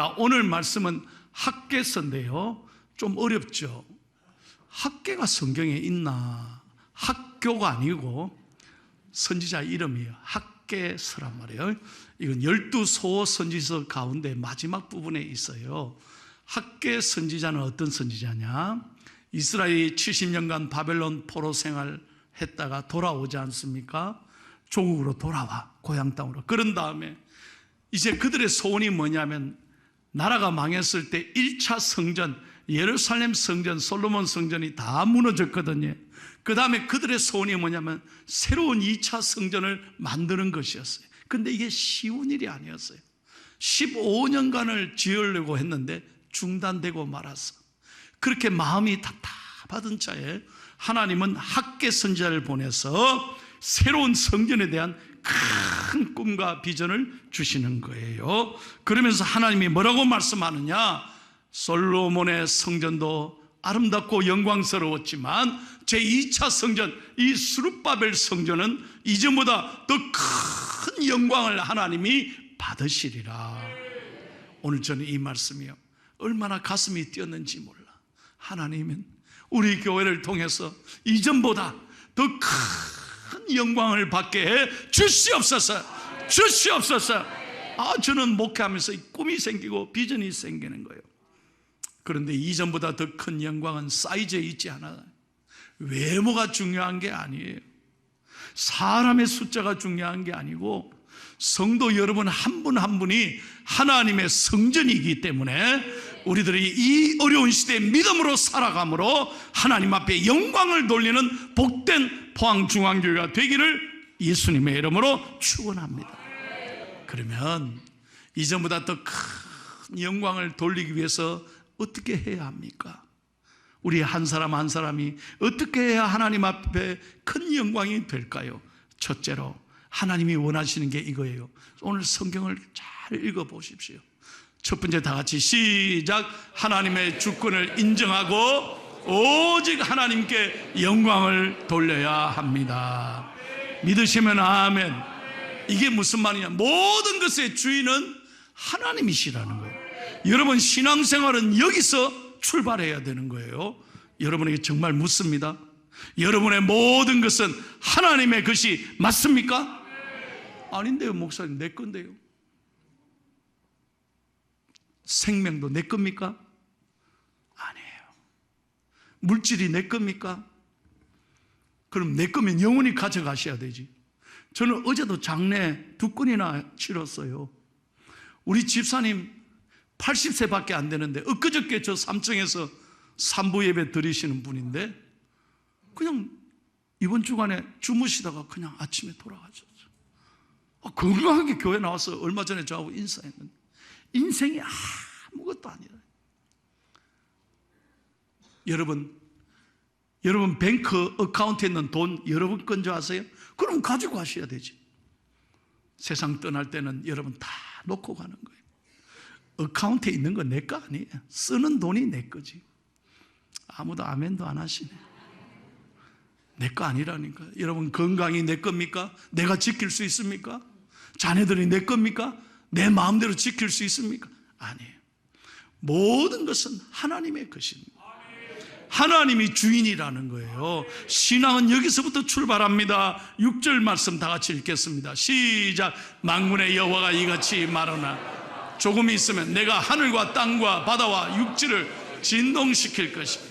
자, 오늘 말씀은 학계서인데요. 좀 어렵죠. 학계가 성경에 있나? 학교가 아니고 선지자 이름이에요. 학계서란 말이에요. 이건 열두 소 선지서 가운데 마지막 부분에 있어요. 학계 선지자는 어떤 선지자냐? 이스라엘이 70년간 바벨론 포로 생활 했다가 돌아오지 않습니까? 조국으로 돌아와 고향 땅으로. 그런 다음에 이제 그들의 소원이 뭐냐면 나라가 망했을 때 1차 성전 예루살렘 성전 솔로몬 성전이 다 무너졌거든요. 그 다음에 그들의 소원이 뭐냐면 새로운 2차 성전을 만드는 것이었어요. 근데 이게 쉬운 일이 아니었어요. 15년간을 지으려고 했는데 중단되고 말았어. 그렇게 마음이 답답하던 차에 하나님은 학계 선지자를 보내서 새로운 성전에 대한 큰 꿈과 비전을 주시는 거예요. 그러면서 하나님이 뭐라고 말씀하느냐? 솔로몬의 성전도 아름답고 영광스러웠지만 제2차 성전, 이 수르바벨 성전은 이전보다 더 큰 영광을 하나님이 받으시리라. 오늘 저는 이 말씀이요. 얼마나 가슴이 뛰었는지 몰라. 하나님은 우리 교회를 통해서 이전보다 더큰 영광을 받게 해 주시옵소서. 주시옵소서. 아, 저는 목회하면서 꿈이 생기고 비전이 생기는 거예요. 그런데 이전보다 더 큰 영광은 사이즈에 있지 않아. 외모가 중요한 게 아니에요. 사람의 숫자가 중요한 게 아니고 성도 여러분 한 분한 분이 하나님의 성전이기 때문에 우리들이 이 어려운 시대에 믿음으로 살아감으로 하나님 앞에 영광을 돌리는 복된 포항중앙교회가 되기를 예수님의 이름으로 축원합니다. 그러면 이전보다 더 큰 영광을 돌리기 위해서 어떻게 해야 합니까? 우리 한 사람 한 사람이 어떻게 해야 하나님 앞에 큰 영광이 될까요? 첫째로 하나님이 원하시는 게 이거예요. 오늘 성경을 잘 읽어 보십시오. 첫 번째 다 같이 시작. 하나님의 주권을 인정하고 오직 하나님께 영광을 돌려야 합니다. 믿으시면 아멘. 이게 무슨 말이냐? 모든 것의 주인은 하나님이시라는 거예요. 여러분 신앙생활은 여기서 출발해야 되는 거예요. 여러분에게 정말 묻습니다. 여러분의 모든 것은 하나님의 것이 맞습니까? 아닌데요, 목사님. 내 건데요. 생명도 내 겁니까? 물질이 내 겁니까? 그럼 내 거면 영원히 가져가셔야 되지. 저는 어제도 장례 두 건이나 치렀어요. 우리 집사님 80세밖에 안 되는데 엊그저께 저 3층에서 산부 예배 드리시는 분인데 그냥 이번 주간에 주무시다가 그냥 아침에 돌아가셨어요. 아, 건강하게 교회 나와서 얼마 전에 저하고 인사했는데 인생이 아무것도 아니라 여러분 여러분 뱅크 어카운트에 있는 돈 여러분 건 줄 아세요? 그럼 가지고 가셔야 되지 세상 떠날 때는 여러분 다 놓고 가는 거예요 어카운트에 있는 건 내 거 아니에요 쓰는 돈이 내 거지 아무도 아멘도 안 하시네 내 거 아니라니까 여러분 건강이 내 겁니까? 내가 지킬 수 있습니까? 자녀들이 내 겁니까? 내 마음대로 지킬 수 있습니까? 아니에요. 모든 것은 하나님의 것입니다. 하나님이 주인이라는 거예요. 신앙은 여기서부터 출발합니다. 6절 말씀 다 같이 읽겠습니다. 시작. 만군의 여호와가 이같이 말하나 조금 있으면 내가 하늘과 땅과 바다와 육지를 진동시킬 것입니다.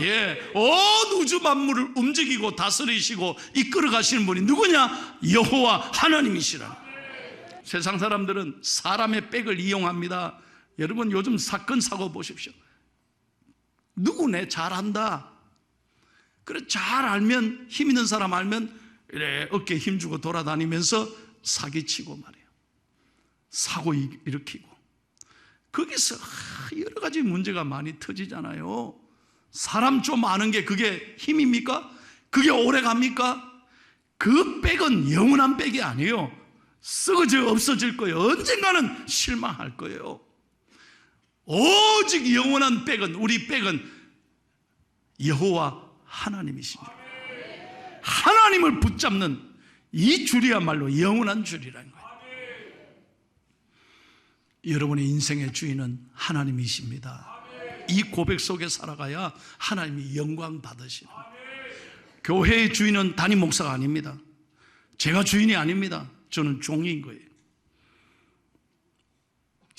예, 온 우주 만물을 움직이고 다스리시고 이끌어 가시는 분이 누구냐? 여호와 하나님이시라. 세상 사람들은 사람의 백을 이용합니다. 여러분 요즘 사건 사고 보십시오. 누구네 잘한다. 그래 잘 알면 힘 있는 사람 알면 이래 어깨 힘 주고 돌아다니면서 사기치고 말이에요. 사고 일으키고 거기서 여러 가지 문제가 많이 터지잖아요. 사람 좀 아는 게 그게 힘입니까? 그게 오래 갑니까? 그 백은 영원한 백이 아니에요. 썩어져 없어질 거예요. 언젠가는 실망할 거예요. 오직 영원한 백은 우리 백은 여호와 하나님이십니다. 하나님을 붙잡는 이 줄이야말로 영원한 줄이라는 거예요. 여러분의 인생의 주인은 하나님이십니다. 이 고백 속에 살아가야 하나님이 영광 받으시는. 교회의 주인은 담임 목사가 아닙니다. 제가 주인이 아닙니다. 저는 종인 거예요.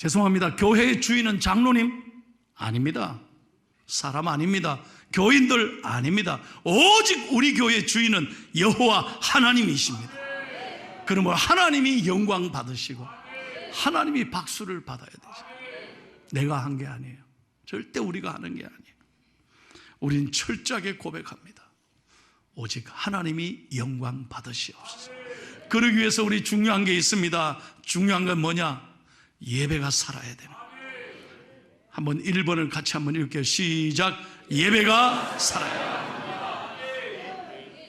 죄송합니다. 교회의 주인은 장로님 아닙니다. 사람 아닙니다. 교인들 아닙니다. 오직 우리 교회의 주인은 여호와 하나님이십니다. 그러면 하나님이 영광 받으시고 하나님이 박수를 받아야 되죠. 내가 한 게 아니에요. 절대 우리가 하는 게 아니에요. 우린 철저하게 고백합니다. 오직 하나님이 영광 받으시옵소서. 그러기 위해서 우리 중요한 게 있습니다. 중요한 건 뭐냐? 예배가 살아야 되는. 한번 1번을 같이 한번 읽게요. 시작. 예배가 살아야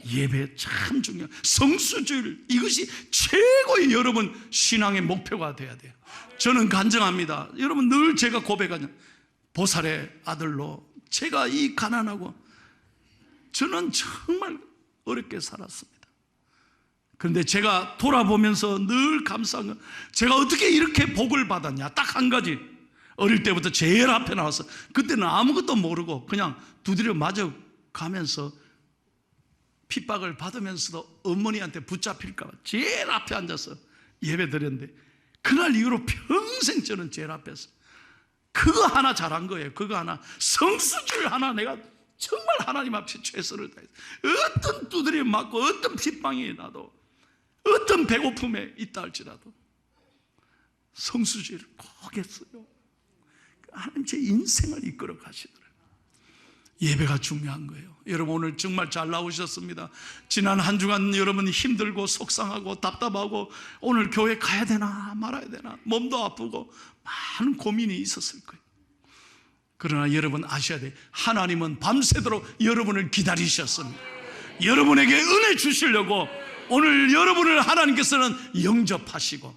예배 참 중요. 성수주일 이것이 최고의 여러분 신앙의 목표가 돼야 돼요. 저는 간증합니다. 여러분 늘 제가 고백하는 보살의 아들로 제가 이 가난하고 저는 정말 어렵게 살았습니다. 그런데 제가 돌아보면서 늘 감사한 건 제가 어떻게 이렇게 복을 받았냐? 딱 한 가지. 어릴 때부터 제일 앞에 나와서 그때는 아무것도 모르고 그냥 두드려 맞아 가면서 핍박을 받으면서도 어머니한테 붙잡힐까봐 제일 앞에 앉아서 예배 드렸는데 그날 이후로 평생 저는 제일 앞에서 그거 하나 잘한 거예요. 그거 하나. 성수줄 하나 내가 정말 하나님 앞에 최선을 다해서 어떤 두드림 맞고 어떤 핍방이 나도 어떤 배고픔에 있다 할지라도 성수주의를 꼭 했어요. 하나님 제 인생을 이끌어 가시더라고요. 예배가 중요한 거예요. 여러분 오늘 정말 잘 나오셨습니다. 지난 한 주간 여러분 힘들고 속상하고 답답하고 오늘 교회 가야 되나 말아야 되나 몸도 아프고 많은 고민이 있었을 거예요. 그러나 여러분 아셔야 돼요. 하나님은 밤새도록 여러분을 기다리셨습니다. 여러분에게 은혜 주시려고 오늘 여러분을 하나님께서는 영접하시고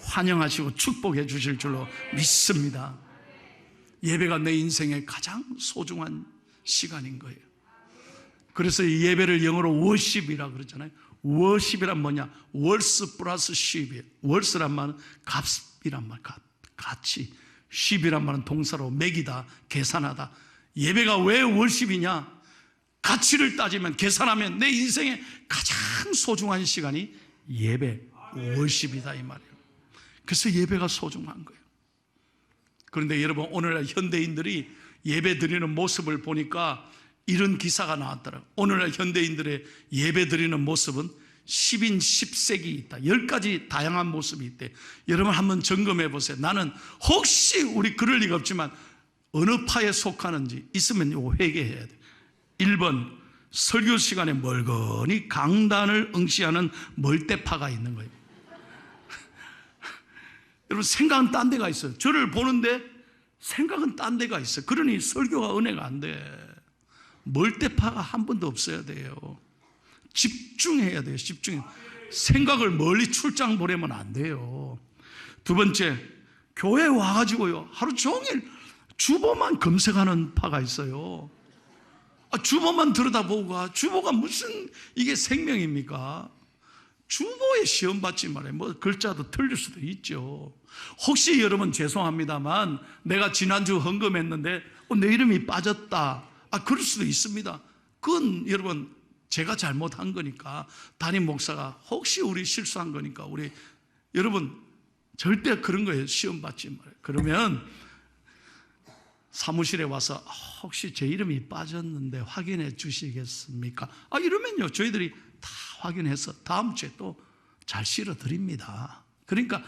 환영하시고 축복해 주실 줄로 믿습니다. 예배가 내 인생의 가장 소중한 시간인 거예요. 그래서 이 예배를 영어로 워십이라 그러잖아요. 워십이란 뭐냐? 월스 플러스 쉽이에요. 월스란 말은 값이란 말, 값, 가치. 쉽이란 말은 동사로 매기다, 계산하다. 예배가 왜 월십이냐? 가치를 따지면 계산하면 내 인생의 가장 소중한 시간이 예배, 월십이다 이 말이에요. 그래서 예배가 소중한 거예요. 그런데 여러분 오늘날 현대인들이 예배 드리는 모습을 보니까 이런 기사가 나왔더라고요. 오늘날 현대인들의 예배 드리는 모습은 10인 10색이 있다. 10가지 다양한 모습이 있대. 여러분 한번 점검해 보세요. 나는 혹시 우리 그럴 리가 없지만 어느 파에 속하는지 있으면 요 회개해야 돼. 1번 설교 시간에 멀거니 강단을 응시하는 멀대파가 있는 거예요. 여러분 생각은 딴 데가 있어요. 저를 보는데 생각은 딴 데가 있어요. 그러니 설교가 은혜가 안 돼. 멀대파가 한 번도 없어야 돼요. 집중해야 돼요. 집중. 생각을 멀리 출장 보내면 안 돼요. 두 번째, 교회 와가지고요. 하루 종일 주보만 검색하는 파가 있어요. 아, 주보만 들여다보고 가. 주보가 무슨 이게 생명입니까? 주보에 시험 받지 말아요. 뭐 글자도 틀릴 수도 있죠. 혹시 여러분 죄송합니다만 내가 지난주 헌금했는데 어, 내 이름이 빠졌다. 아 그럴 수도 있습니다. 그건 여러분 제가 잘못한 거니까 담임 목사가 혹시 우리 실수한 거니까 우리 여러분 절대 그런 거예요. 시험 받지 말아요. 그러면 사무실에 와서 아, 혹시 제 이름이 빠졌는데 확인해 주시겠습니까? 아 이러면요 저희들이 다 확인해서 다음 주에 또 잘 실어 드립니다. 그러니까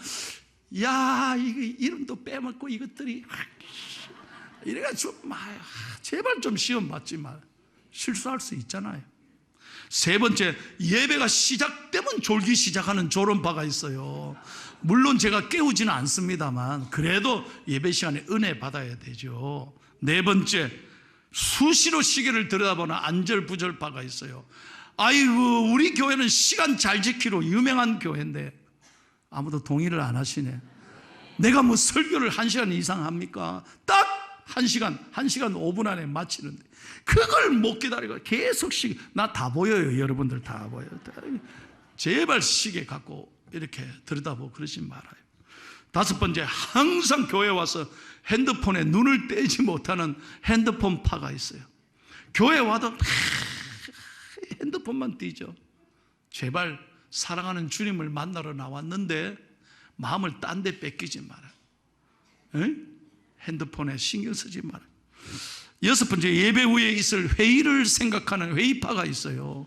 야 이거 이름도 빼먹고 이것들이 이래가 좀 아, 제발 좀 시험 받지 마 실수할 수 있잖아요. 세 번째 예배가 시작되면 졸기 시작하는 조론파가 있어요. 물론 제가 깨우지는 않습니다만 그래도 예배 시간에 은혜 받아야 되죠. 네 번째 수시로 시계를 들여다보는 안절부절파가 있어요. 아이고 우리 교회는 시간 잘 지키로 유명한 교회인데 아무도 동의를 안 하시네. 내가 뭐 설교를 한 시간 이상 합니까? 딱 한 시간, 한 시간 5분 안에 마치는데 그걸 못 기다리고 계속 시계 나 다 보여요. 여러분들 다 보여요. 제발 시계 갖고 이렇게 들여다보고 그러지 말아요. 다섯 번째, 항상 교회 와서 핸드폰에 눈을 떼지 못하는 핸드폰 파가 있어요. 교회 와도 핸드폰만 띄죠. 제발 사랑하는 주님을 만나러 나왔는데 마음을 딴 데 뺏기지 마라. 에? 핸드폰에 신경 쓰지 마라. 여섯 번째, 예배 후에 있을 회의를 생각하는 회의파가 있어요.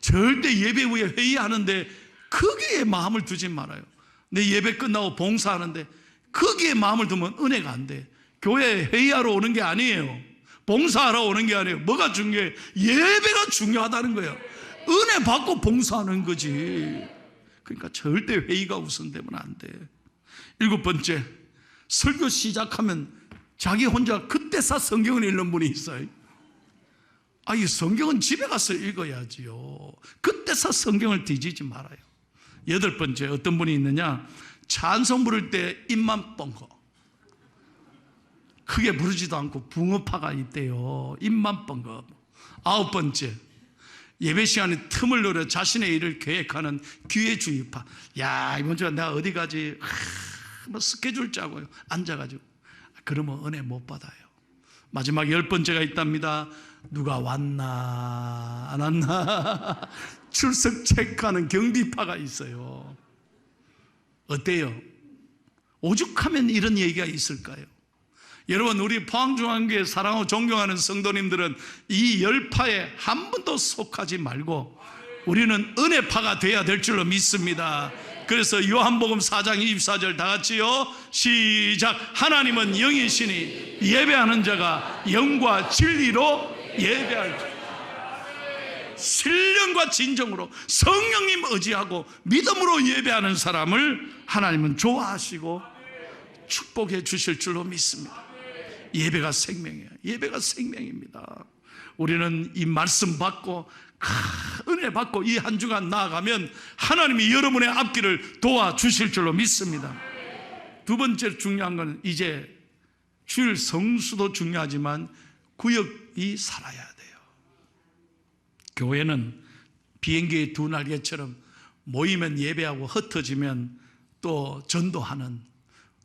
절대 예배 후에 회의하는데 거기에 마음을 두지 말아요. 내 예배 끝나고 봉사하는데 거기에 마음을 두면 은혜가 안 돼. 교회 회의하러 오는 게 아니에요. 봉사하러 오는 게 아니에요. 뭐가 중요해? 예배가 중요하다는 거예요. 은혜 받고 봉사하는 거지. 그러니까 절대 회의가 우선되면 안 돼. 일곱 번째, 설교 시작하면 자기 혼자 그때사 성경을 읽는 분이 있어요. 아, 이 성경은 집에 가서 읽어야지요. 그때사 성경을 뒤지지 말아요. 여덟 번째, 어떤 분이 있느냐? 찬송 부를 때 입만 뻥거. 크게 부르지도 않고 붕어파가 있대요. 입만 뻥거. 아홉 번째, 예배 시간에 틈을 노려 자신의 일을 계획하는 기회주의파. 야, 이번 주에 내가 어디 가지? 하, 뭐 스케줄 짜고요. 앉아가지고. 그러면 은혜 못 받아요. 마지막 열 번째가 있답니다. 누가 왔나, 안 왔나. 출석 체크하는 경비파가 있어요. 어때요? 오죽하면 이런 얘기가 있을까요? 여러분, 우리 포항중앙교회 사랑하고 존경하는 성도님들은 이 열파에 한 번도 속하지 말고 우리는 은혜파가 돼야 될 줄로 믿습니다. 그래서 요한복음 4장 24절 다 같이요. 시작. 하나님은 영이시니 예배하는 자가 영과 진리로 예배할 줄. 신령과 진정으로 성령님 의지하고 믿음으로 예배하는 사람을 하나님은 좋아하시고 축복해 주실 줄로 믿습니다. 예배가 생명이에요. 예배가 생명입니다. 우리는 이 말씀 받고 은혜 받고 이 한 주간 나아가면 하나님이 여러분의 앞길을 도와주실 줄로 믿습니다. 두 번째 중요한 건 이제 주일 성수도 중요하지만 구역이 살아야 돼요. 교회는 비행기의 두 날개처럼 모이면 예배하고 흩어지면 또 전도하는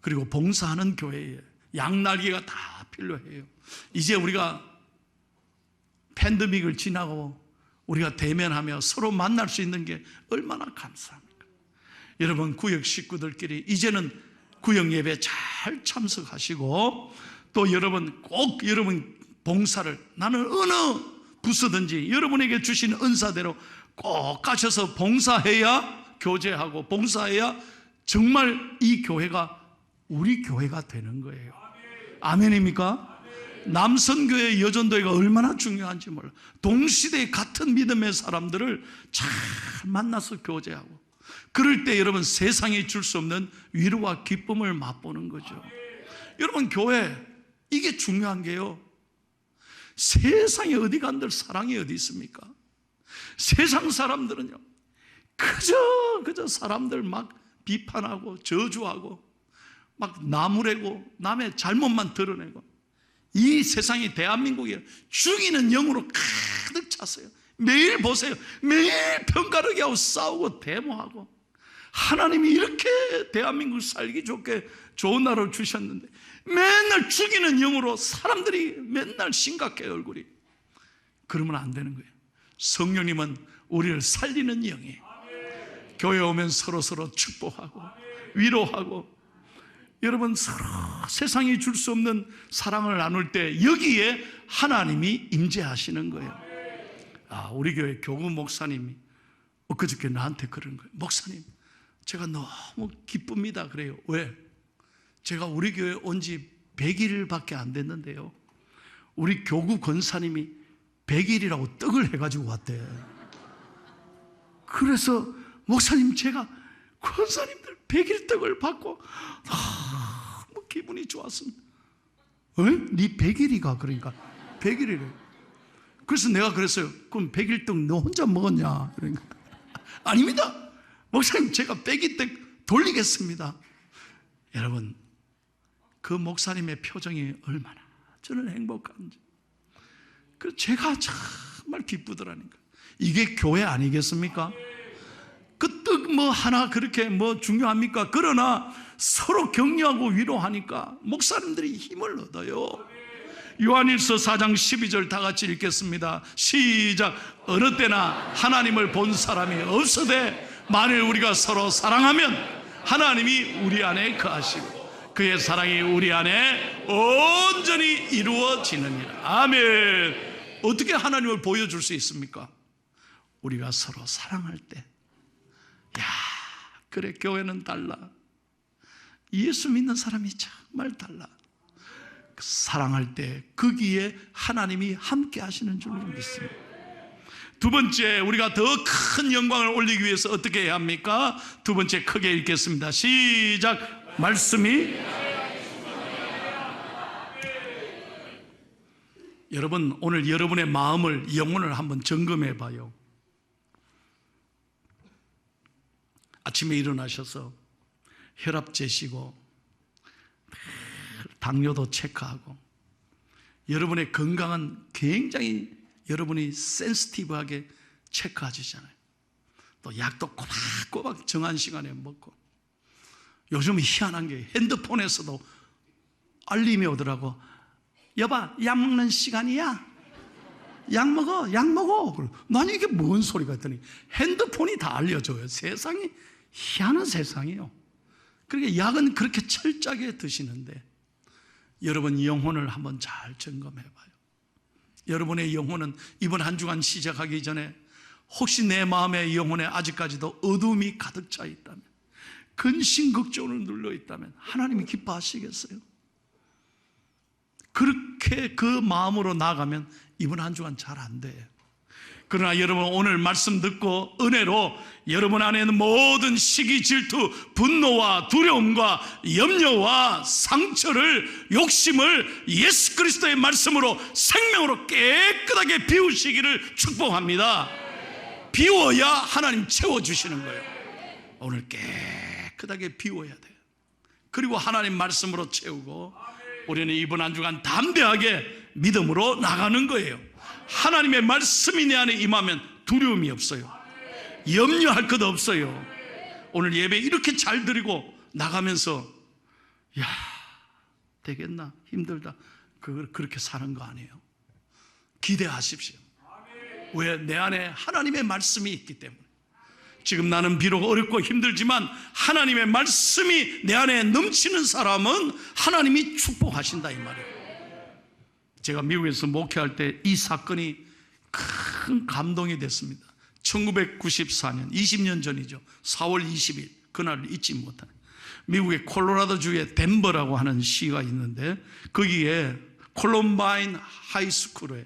그리고 봉사하는 교회예요. 양날개가 다 필요해요. 이제 우리가 팬데믹을 지나고 우리가 대면하며 서로 만날 수 있는 게 얼마나 감사합니까? 여러분 구역 식구들끼리 이제는 구역 예배 잘 참석하시고 또 여러분 꼭 여러분 봉사를 나는 어느 부서든지 여러분에게 주신 은사대로 꼭 가셔서 봉사해야 교제하고 봉사해야 정말 이 교회가 우리 교회가 되는 거예요. 아멘입니까? 남선교회 여전도회가 얼마나 중요한지 몰라. 동시대에 같은 믿음의 사람들을 잘 만나서 교제하고. 그럴 때 여러분 세상에 줄수 없는 위로와 기쁨을 맛보는 거죠. 여러분 교회 이게 중요한 게요. 세상에 어디 간들 사랑이 어디 있습니까? 세상 사람들은요. 그저 그저 사람들 막 비판하고 저주하고 막 나무래고 남의 잘못만 드러내고 이 세상이 대한민국이 죽이는 영으로 가득 찼어요. 매일 보세요. 매일 평가르기 하고 싸우고 데모하고 하나님이 이렇게 대한민국 살기 좋게 좋은 나라를 주셨는데 맨날 죽이는 영으로 사람들이 맨날 심각해 얼굴이 그러면 안 되는 거예요. 성령님은 우리를 살리는 영이에요. 교회 오면 서로 서로 축복하고 위로하고 여러분 서로 세상이 줄 수 없는 사랑을 나눌 때 여기에 하나님이 임재하시는 거예요. 아, 우리 교회 교구 목사님이 엊그저께 나한테 그런 거예요. 목사님, 제가 너무 기쁩니다. 그래요. 왜? 제가 우리 교회 온 지 100일밖에 안 됐는데요. 우리 교구 권사님이 100일이라고 떡을 해가지고 왔대. 그래서 목사님 제가 권사님들 100일 떡을 받고 너무 기분이 좋았습니다. 어? 네 100일이가 그러니까 100일이래. 그래서 내가 그랬어요. 그럼 100일 떡 너 혼자 먹었냐? 그러니까 아닙니다. 목사님 제가 100일 떡 돌리겠습니다. 여러분 그 목사님의 표정이 얼마나 저는 행복한지. 그 제가 정말 기쁘더라니까. 이게 교회 아니겠습니까? 그떡뭐 하나 그렇게 뭐 중요합니까? 그러나 서로 격려하고 위로하니까 목사님들이 힘을 얻어요. 요한일서 4장 12절 다 같이 읽겠습니다. 시작. 어느 때나 하나님을 본 사람이 없으되 만일 우리가 서로 사랑하면 하나님이 우리 안에 거하시고 그의 사랑이 우리 안에 온전히 이루어지느니라. 아멘. 어떻게 하나님을 보여줄 수 있습니까? 우리가 서로 사랑할 때. 야, 그래 교회는 달라. 예수 믿는 사람이 정말 달라. 사랑할 때 거기에 하나님이 함께 하시는 줄로 믿습니다. 두 번째, 우리가 더 큰 영광을 올리기 위해서 어떻게 해야 합니까? 두 번째 크게 읽겠습니다. 시작. 말씀이 여러분 오늘 여러분의 마음을 영혼을 한번 점검해 봐요. 아침에 일어나셔서 혈압 재시고 당뇨도 체크하고 여러분의 건강은 굉장히 여러분이 센스티브하게 체크하시잖아요. 또 약도 꼬박꼬박 정한 시간에 먹고 요즘 희한한 게 핸드폰에서도 알림이 오더라고. 여봐, 약 먹는 시간이야. 약 먹어, 약 먹어. 난 이게 뭔 소리가 했더니 핸드폰이 다 알려줘요. 세상이 희한한 세상이에요. 그러니까 약은 그렇게 철저하게 드시는데 여러분 영혼을 한번 잘 점검해 봐요. 여러분의 영혼은 이번 한 주간 시작하기 전에 혹시 내 마음의 영혼에 아직까지도 어둠이 가득 차 있다면 근심 걱정을 눌러 있다면 하나님이 기뻐하시겠어요? 그렇게 그 마음으로 나가면 이번 한 주간 잘 안 돼요. 그러나 여러분 오늘 말씀 듣고 은혜로 여러분 안에 있는 모든 시기 질투 분노와 두려움과 염려와 상처를 욕심을 예수 그리스도의 말씀으로 생명으로 깨끗하게 비우시기를 축복합니다. 비워야 하나님 채워 주시는 거예요. 오늘 깨끗하게 비워야 돼요. 그리고 하나님 말씀으로 채우고 우리는 이번 한 주간 담대하게 믿음으로 나가는 거예요 하나님의 말씀이 내 안에 임하면 두려움이 없어요. 염려할 것 없어요. 오늘 예배 이렇게 잘 드리고 나가면서 야 되겠나 힘들다 그걸 그렇게 사는 거 아니에요. 기대하십시오. 왜 내 안에 하나님의 말씀이 있기 때문에 지금 나는 비록 어렵고 힘들지만 하나님의 말씀이 내 안에 넘치는 사람은 하나님이 축복하신다 이 말이에요. 제가 미국에서 목회할 때 이 사건이 큰 감동이 됐습니다. 1994년, 20년 전이죠. 4월 20일, 그날을 잊지 못하는. 미국의 콜로라도주의 덴버라고 하는 시가 있는데, 거기에 콜롬바인 하이스쿨에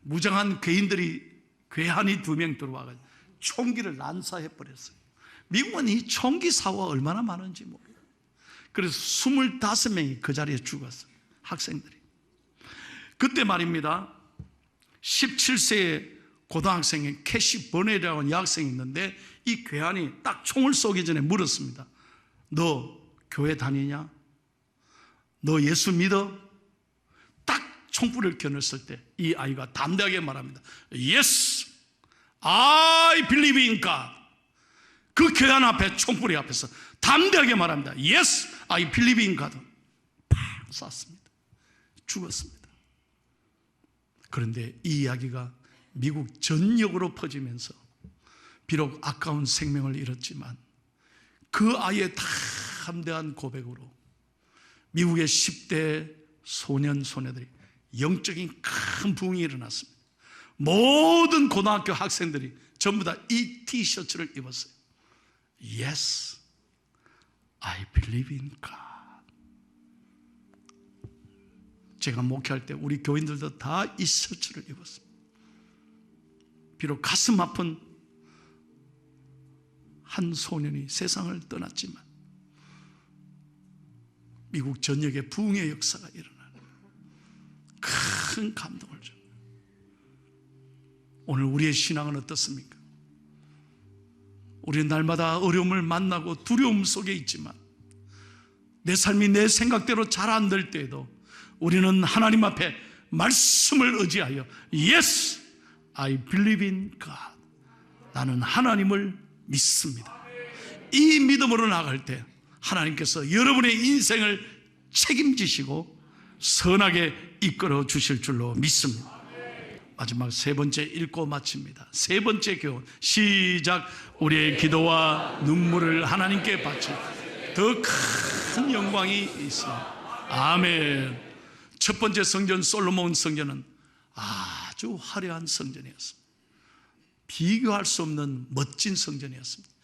무장한 괴인들이, 괴한이 두 명 들어와가지고 총기를 난사해버렸어요. 미국은 이 총기 사고가 얼마나 많은지 모르요 그래서 25명이 그 자리에 죽었어요. 학생들이. 그때 말입니다. 17세의 고등학생인 캐시 버넷이라고 하는 여학생이 있는데 이 괴한이 딱 총을 쏘기 전에 물었습니다. 너 교회 다니냐? 너 예수 믿어? 딱 총불을 겨눴을 때 이 아이가 담대하게 말합니다. Yes, I believe in God. 그 괴한 앞에 총불이 앞에서 담대하게 말합니다. Yes, I believe in God. 팍 쐈습니다. 죽었습니다. 그런데 이 이야기가 미국 전역으로 퍼지면서 비록 아까운 생명을 잃었지만 그 아이의 담대한 고백으로 미국의 10대 소년 소녀들이 영적인 큰 부흥이 일어났습니다. 모든 고등학교 학생들이 전부 다 이 티셔츠를 입었어요. Yes, I believe in God. 제가 목회할 때 우리 교인들도 다 이 셔츠를 입었습니다. 비록 가슴 아픈 한 소년이 세상을 떠났지만 미국 전역에 부흥의 역사가 일어나는 큰 감동을 줍니다. 오늘 우리의 신앙은 어떻습니까? 우리는 날마다 어려움을 만나고 두려움 속에 있지만 내 삶이 내 생각대로 잘 안 될 때에도 우리는 하나님 앞에 말씀을 의지하여 Yes, I believe in God. 나는 하나님을 믿습니다. 이 믿음으로 나갈 때 하나님께서 여러분의 인생을 책임지시고 선하게 이끌어 주실 줄로 믿습니다. 마지막 세 번째 읽고 마칩니다. 세 번째 교훈 시작 우리의 기도와 눈물을 하나님께 바칠 더큰 영광이 있습니다. 아멘. 첫 번째 성전 솔로몬 성전은 아주 화려한 성전이었습니다. 비교할 수 없는 멋진 성전이었습니다.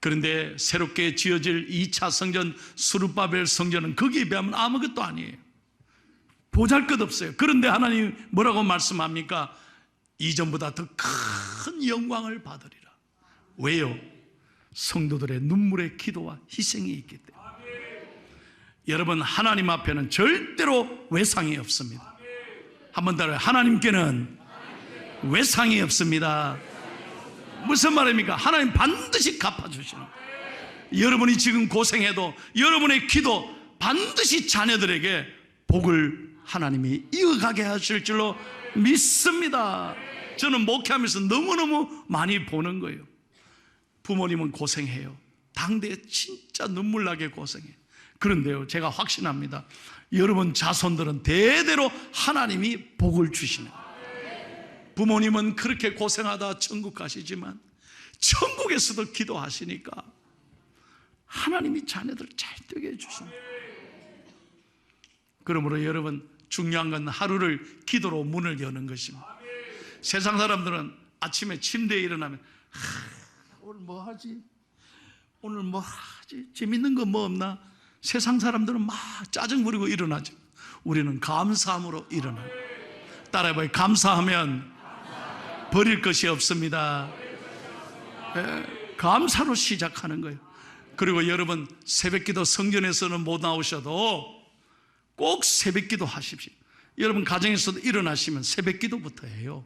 그런데 새롭게 지어질 2차 성전 수르바벨 성전은 거기에 비하면 아무것도 아니에요. 보잘 것 없어요. 그런데 하나님 뭐라고 말씀합니까? 이전보다 더 큰 영광을 받으리라. 왜요? 성도들의 눈물의 기도와 희생이 있기 때문에. 여러분, 하나님 앞에는 절대로 외상이 없습니다. 한번더 하나님께는 외상이 없습니다. 무슨 말입니까? 하나님 반드시 갚아주시는. 여러분이 지금 고생해도 여러분의 기도 반드시 자녀들에게 복을 하나님이 이어가게 하실 줄로 믿습니다. 저는 목회하면서 너무너무 많이 보는 거예요. 부모님은 고생해요. 당대에 진짜 눈물 나게 고생해. 그런데요, 제가 확신합니다. 여러분 자손들은 대대로 하나님이 복을 주시는. 부모님은 그렇게 고생하다 천국 가시지만 천국에서도 기도하시니까 하나님이 자녀들 잘 되게 해주십니다. 그러므로 여러분 중요한 건 하루를 기도로 문을 여는 것입니다. 세상 사람들은 아침에 침대에 일어나면 하, 오늘 뭐 하지? 오늘 뭐 하지? 재밌는 거 뭐 없나? 세상 사람들은 막 짜증 부리고 일어나죠. 우리는 감사함으로 일어나요. 따라해봐요. 감사하면 버릴 것이 없습니다. 예, 감사로 시작하는 거예요. 그리고 여러분 새벽 기도 성전에서는 못 나오셔도 꼭 새벽 기도 하십시오. 여러분 가정에서도 일어나시면 새벽 기도부터 해요.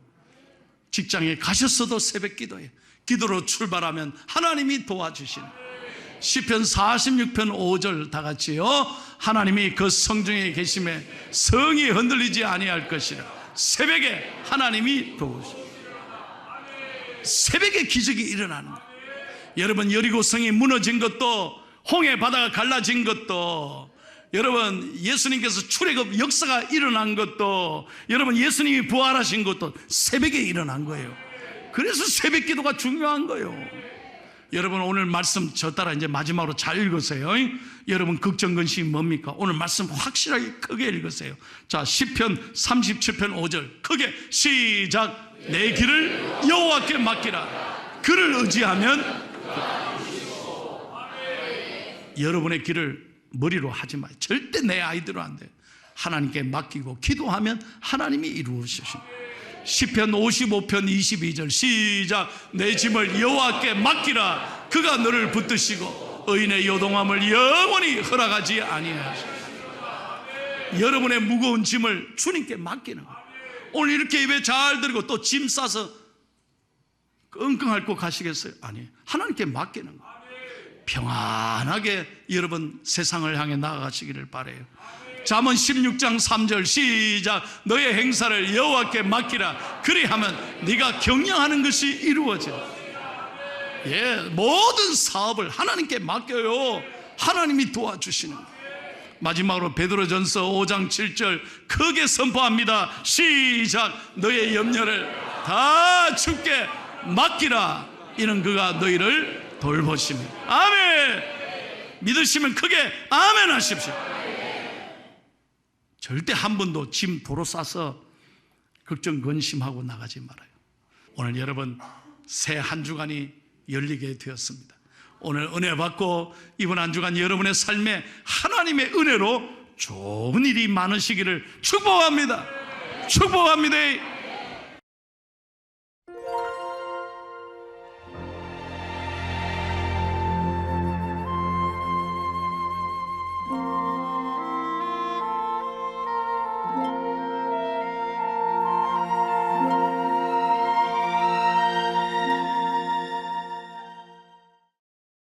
직장에 가셨어도 새벽 기도해요. 기도로 출발하면 하나님이 도와주시는. 시편 46편 5절 다 같이요. 하나님이 그 성중에 계심에 성이 흔들리지 아니할 것이라. 새벽에 하나님이 도우시고 새벽에 기적이 일어나는 거예요. 여러분 여리고 성이 무너진 것도 홍해 바다가 갈라진 것도 여러분 예수님께서 출애굽 역사가 일어난 것도 여러분 예수님이 부활하신 것도 새벽에 일어난 거예요. 그래서 새벽 기도가 중요한 거예요. 여러분 오늘 말씀 저 따라 이제 마지막으로 잘 읽으세요. 여러분 걱정 근심이 뭡니까? 오늘 말씀 확실하게 크게 읽으세요. 자, 10편 37편 5절 크게 시작 내 길을 여호와께 맡기라. 그를 의지하면 여러분의 길을 머리로 하지 마요. 절대 내 아이대로 안 돼. 하나님께 맡기고 기도하면 하나님이 이루어주십니다. 시편 55편 22절 시작 내 짐을 여호와께 맡기라 그가 너를 붙드시고 의인의 요동함을 영원히 허락하지 아니하시고 여러분의 무거운 짐을 주님께 맡기는 거예요. 오늘 이렇게 입에 잘 들고 또 짐 싸서 끙끙 앓고 가시겠어요? 아니 하나님께 맡기는 거예요. 평안하게 여러분 세상을 향해 나아가시기를 바래요. 잠언 16장 3절 시작 너의 행사를 여호와께 맡기라 그리하면 네가 경영하는 것이 이루어져. 예, 모든 사업을 하나님께 맡겨요. 하나님이 도와주시는. 마지막으로 베드로전서 5장 7절 크게 선포합니다. 시작 너의 염려를 다 주께 맡기라 이는 그가 너희를 돌보십니다. 아멘. 믿으시면 크게 아멘 하십시오. 절대 한 번도 짐 도로 싸서 걱정 근심하고 나가지 말아요. 오늘 여러분 새 한 주간이 열리게 되었습니다. 오늘 은혜 받고 이번 한 주간 여러분의 삶에 하나님의 은혜로 좋은 일이 많으시기를 축복합니다. 축복합니다.